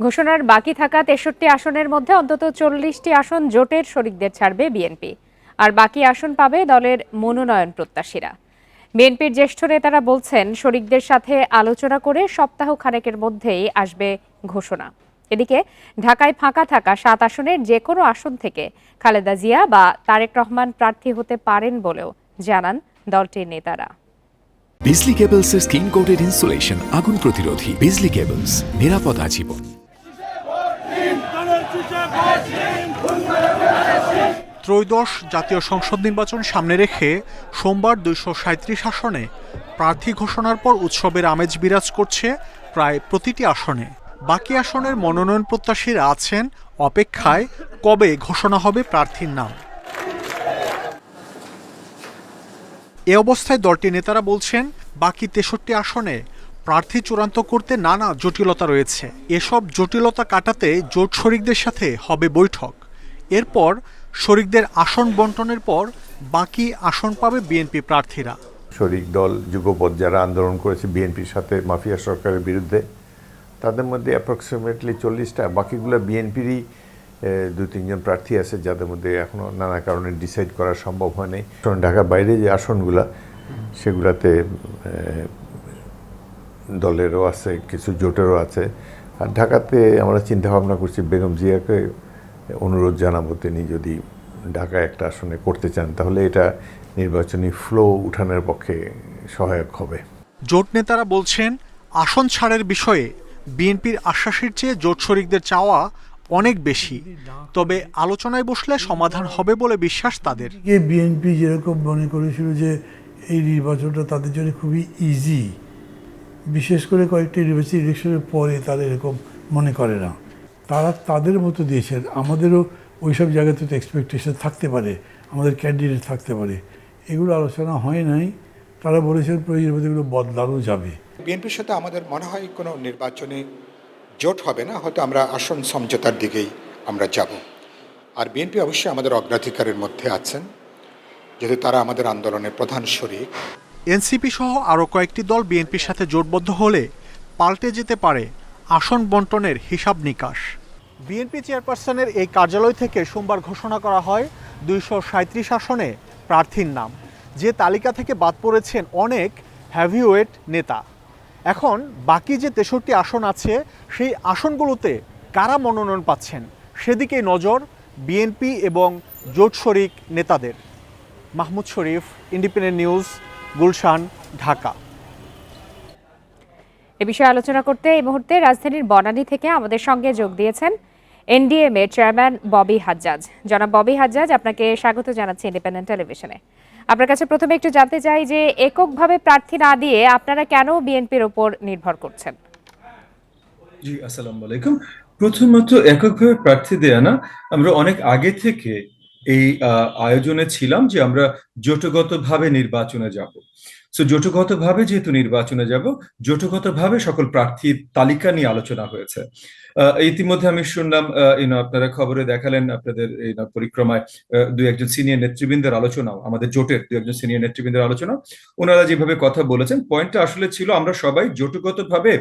ঘোষণার বাকি থাকা তেষট্টি আসনের মধ্যে অন্তত চল্লিশটি আসন জোটের শরিকদের ছাড়বে বিএনপি। আর বাকি আসন পাবে দলের মনোনয়ন প্রত্যাশীরা। বিএনপির জ্যেষ্ঠ নেতারা বলছেন, শরিকদের সাথে আলোচনা করে সপ্তাহ খানেকের মধ্যেই আসবে ঘোষণা। এদিকে, ঢাকায় ফাঁকা থাকা সাত আসনের যে কোনো আসন থেকে খালেদা জিয়া বা তারেক রহমান প্রার্থী হতে পারেন বলেও জানান দলটির নেতারা। Bijli cables skin coated insulation আগুন প্রতিরোধী বিজলি কেবলস, নিরাপদ আজীবন। ত্রয়োদশ জাতীয় সংসদ নির্বাচন সামনে রেখে সোমবার দুইশো সাঁত্রিশ আসনে প্রার্থী ঘোষণার পর উৎসবের আমেজ বিরাজ করছে প্রায় প্রতিটি আসনে। বাকি আসনের মনোনয়ন প্রত্যাশীরা আছেন, অপেক্ষায় কবে ঘোষণা হবে প্রার্থীর নাম? এ অবস্থায় দলটির নেতারা বলছেন, বাকি তেষট্টি আসনে প্রার্থী চূড়ান্ত করতে নানা জটিলতা রয়েছে। এসব জটিলতা কাটাতে জোট শরিকদের সাথে হবে বৈঠক। এরপর শরিকদের আসন বন্টনের পর বাকি আসন পাবে বিএনপি প্রার্থীরা। শরিক দল যুগপথ যারা আন্দোলন করেছে, বিএনপির সাথে মাফিয়া সরকারের বিরুদ্ধে, তাদের মধ্যে অ্যাপ্রক্সিমেটলি চল্লিশটা, বাকিগুলো বিএনপিরই দু তিনজন প্রার্থী আছে, যাদের মধ্যে এখনও নানা কারণে ডিসাইড করা সম্ভব হয়নি কারণ ঢাকার বাইরে যে আসনগুলা, সেগুলাতে দলেরও আছে, কিছু জোটেরও আছে। আর ঢাকাতে আমরা চিন্তা ভাবনা করছি, বেগম জিয়াকে অনুরোধ জানাব তিনি যদি ঢাকা একটা আসনে করতে চান তাহলে এটা নির্বাচনী ফ্লো উঠানোর পক্ষে সহায়ক হবে। জোট নেতারা বলছেন আসন ছাড়ের বিষয়ে বিএনপির আশ্বাসের চেয়ে জোট শরিকদের চাওয়া অনেক বেশি। তবে আলোচনায় বসলে সমাধান হবে বলে বিশ্বাস তাদের। বিএনপি যেরকম মনে করেছিল যে এই নির্বাচনটা তাদের জন্য খুবই ইজি বিশেষ করে কয়েকটি নির্বাচনী ইলেকশনের পরে তারা এরকম মনে করে না। তারা তাদের মতো দিয়েছেন আমাদেরও ওই সব জায়গাতে তো এক্সপেকটেশন থাকতে পারে আমাদের ক্যান্ডিডেট থাকতে পারে। এগুলো আলোচনা হয় নাই। তারা বলেছেন প্রয়োজন মধ্যে এগুলো বদলানো যাবে। বিএনপির সাথে আমাদের মনে হয় কোনো নির্বাচনী জোট হবে না হয়তো আমরা আসন সমঝোতার দিকেই আমরা যাব। আর বিএনপি অবশ্যই আমাদের অগ্রাধিকারের মধ্যে আছেন যেহেতু তারা আমাদের আন্দোলনের প্রধান শরিক। এনসিপি সহ আরও কয়েকটি দল বিএনপির সাথে জোটবদ্ধ হলে পাল্টে যেতে পারে। আসন বন্টনের হিসাব নিকাশ। বিএনপি চেয়ারপারসনের এই কার্যালয় থেকে সোমবার ঘোষণা করা হয় দুইশো সাঁত্রিশ আসনে প্রার্থীর নাম, যে তালিকা থেকে বাদ পড়েছেন অনেক হ্যাভিওয়েট নেতা। এখন বাকি যে তেষট্টি আসন আছে, সেই আসনগুলোতে কারা মনোনয়ন পাচ্ছেন, সেদিকেই নজর বিএনপি এবং জোট শরিক নেতাদের। Mahmud Sharif, independent news, Gulshan, Dhaka. এ বিষয়ে আলোচনা করতে এই মুহূর্তে রাজধানীর বনানী থেকে আমাদের সঙ্গে যোগ দিয়েছেন এনডিএম এর চেয়ারম্যান ববি হাজ্জাজ। জনাব ববি হাজ্জাজ, আপনাকে স্বাগত জানাচ্ছি ইন্ডিপেন্ডেন্ট টেলিভিশনে। আপনার কাছে প্রথমে একটু জানতে চাই যে এককভাবে প্রার্থী না দিয়ে আপনারা কেন বিএনপির ওপর নির্ভর করছেন? জি, আসসালামু আলাইকুম। প্রথমত এককভাবে প্রার্থী দেয়া না, আমরা অনেক আগে থেকে এই আয়োজনে ছিলাম যে আমরা জোটগতভাবে নির্বাচনে যাব। সো জোটগতভাবে যেহেতু নির্বাচনে যাব, জোটগতভাবে সকল প্রার্থীর তালিকা নিয়ে আলোচনা হয়েছে। ইতিমধ্যে আমি শুনলাম আপনারা খবরে দেখালেন আপনাদের পরিক্রমায় দুই একজন সিনিয়র নেতৃবৃন্দের আলোচনাও, আমাদের জোটের দু একজন সিনিয়র নেতৃবৃন্দের আলোচনা। ওনারা যেভাবে কথা বলেছেন, পয়েন্টটা আসলে ছিল আমরা সবাই জোটগতভাবে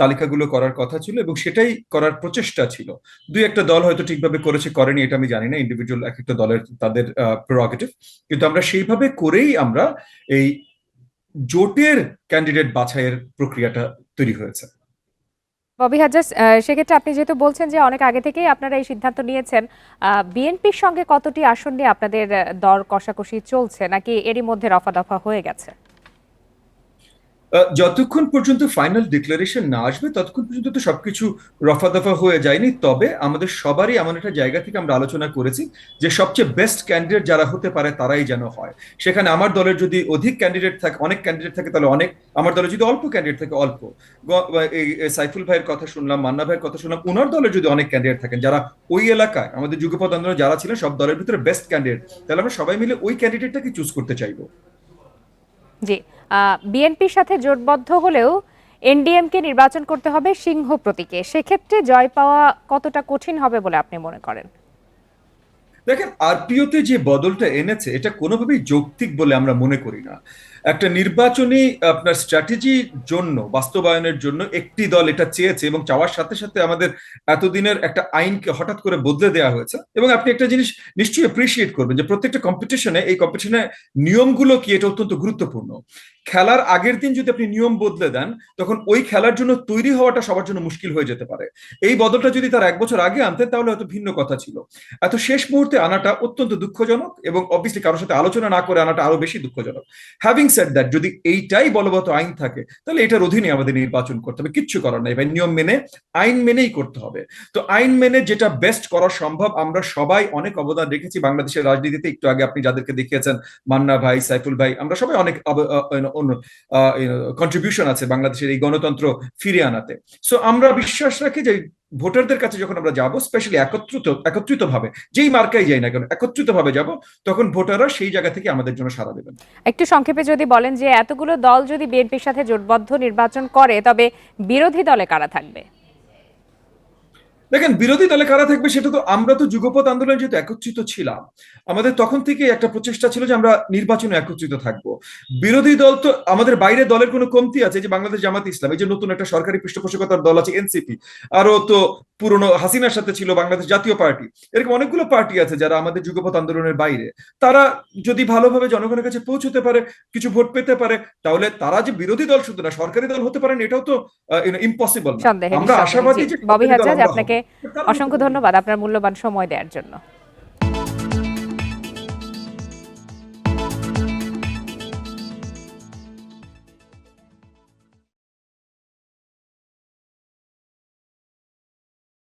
তালিকাগুলো করার কথা ছিল এবং সেটাই করার প্রচেষ্টা ছিল। দুই একটা দল হয়তো ঠিকভাবে করেছে, করেনি এটা আমি জানি না ইন্ডিভিজুয়াল এক একটা দলের তাদের প্রেরোগেটিভ কিন্তু আমরা সেইভাবে করেই আমরা এই জোটের ক্যান্ডিডেট বাছাইয়ের প্রক্রিয়াটা তৈরি হয়েছে। ববি আহ, সেক্ষেত্রে আপনি যেহেতু বলছেন যে অনেক আগে থেকেই আপনারা এই সিদ্ধান্ত নিয়েছেন বিএনপির সঙ্গে কতটি আসন নিয়ে আপনাদের দর কষাকষি চলছে নাকি এরই মধ্যে রফা দফা হয়ে গেছে? যতক্ষণ পর্যন্ত ফাইনাল ডিক্লারেশন না আসবে, ততক্ষণ পর্যন্ত তো সবকিছু রফা দফা হয়ে যায়নি। তবে আমাদের সবারই এমন একটা জায়গা থেকে আমরা আলোচনা করেছি যে সবচেয়ে বেস্ট ক্যান্ডিডেট যারা হতে পারে তারাই যেন হয়। সেখানে আমার দলের যদি অধিক ক্যান্ডিডেট থাকে, অনেক ক্যান্ডিডেট থাকে, তাহলে অনেক, আমার দলে যদি অল্প ক্যান্ডিডেট থাকে, অল্প। সাইফুল ভাইয়ের কথা শুনলাম, মান্না ভাইয়ের কথা শুনলাম ওনার দলের যদি অনেক ক্যান্ডিডেট থাকেন, যারা ওই এলাকায়, আমাদের যুগপথ আন্দোলনে যারা ছিলেন, সব দলের ভিতরে বেস্ট ক্যান্ডিডেট তাহলে আমরা সবাই মিলে ওই ক্যান্ডিডেটটাকে চুজ করতে চাইব। জি বিএনপির সাথে জোটবদ্ধ হলেও এনডিএমকে নির্বাচন করতে হবে সিংহ প্রতীকে। সেক্ষেত্রে জয় পাওয়া কতটা কঠিন হবে বলে আপনি মনে করেন? দেখেন আরপিওতে যে বদলটা এনেছে, এটা কোনোভাবেই যৌক্তিক বলে আমরা মনে করি না। একটা নির্বাচনী আপনার স্ট্র্যাটেজির জন্য, বাস্তবায়নের জন্য একটি দল এটা চেয়েছে এবং চাওয়ার সাথে সাথে আমাদের এতদিনের একটা আইনকে হঠাৎ করে বদলে দেওয়া হয়েছে। এবং আপনি একটা জিনিস নিশ্চয়ই অ্যাপ্রিসিয়েট করবেন যে প্রত্যেকটা কম্পিটিশনে এই কম্পিটিশনে নিয়মগুলো কি, এটা অত্যন্ত গুরুত্বপূর্ণ। খেলার আগের দিন যদি আপনি নিয়ম বদলে দেন, তখন ওই খেলার জন্য তৈরি হওয়াটা সবার জন্য মুশকিল হয়ে যেতে পারে। এই বদলটা যদি তার এক বছর আগে আনতেন, তাহলে হয়তো ভিন্ন কথা ছিল। এত শেষ মুহূর্তে আনাটা অত্যন্ত দুঃখজনক এবং অবভিয়াসলি কারোর সাথে আলোচনা না করে আনাটা আরও বেশি দুঃখজনক। হ্যাভিং সেড দ্যাট যদি এইটাই বলবৎ আইন থাকে, তাহলে এটার অধীনে আমাদের নির্বাচন করতে হবে। কিচ্ছু করার নাই ভাই, নিয়ম মেনে, আইন মেনেই করতে হবে। তো আইন মেনে যেটা বেস্ট করা সম্ভব, আমরা সবাই অনেক অবদান রেখেছি বাংলাদেশের রাজনীতিতে। একটু আগে আপনি যাদেরকে দেখিয়েছেন, মান্না ভাই, সাইফুল ভাই, আমরা সবাই অনেক কন্ট্রিবিউশন আছে বাংলাদেশের এই গণতন্ত্র ফিরে আনাতে। সো আমরা বিশ্বাস রাখি যে ভোটারদের কাছে যখন আমরা যাব স্পেশালি একত্রিত একত্রিত ভাবে যেই মার্কাই যাই না কেন একত্রিত ভাবে যাব, তখন ভোটাররা সেই জায়গা থেকে আমাদের জন্য সাড়া দেবেন। একটু সংক্ষেপে যদি বলেন যে এতগুলো দল যদি বিএনপির সাথে জোটবদ্ধ নির্বাচন করে, তবে বিরোধী দলে কারা থাকবে? দেখেন বিরোধী দলে কারা থাকবে সেটা তো আমরা তো যুগপথ আন্দোলন যেহেতু একত্রিত ছিলাম আমাদের তখন থেকে একটা প্রচেষ্টা ছিল যে আমরা নির্বাচনে একত্রিত থাকব বিরোধী দল তো আমাদের বাইরে দলের কোনো কমতি আছে যে বাংলাদেশ জামাত ইসলাম এই যে নতুন একটা সরকারি পৃষ্ঠপোষকতার দল আছে এনসিপি আরও তো পুরনো হাসিনার সাথে ছিল বাংলাদেশ জাতীয় পার্টি এরকম অনেকগুলো পার্টি আছে যারা আমাদের যুগপথ আন্দোলনের বাইরে তারা যদি ভালোভাবে জনগণের কাছে পৌঁছতে পারে কিছু ভোট পেতে পারে তাহলে তারা যে বিরোধী দল শুধু না সরকারি দল হতে পারেন এটাও তো ইম্পসিবল আমরা। আশাবাদী যে। আপনাকে অসংখ্য ধন্যবাদ আপনার মূল্যবান সময় দেওয়ার জন্য।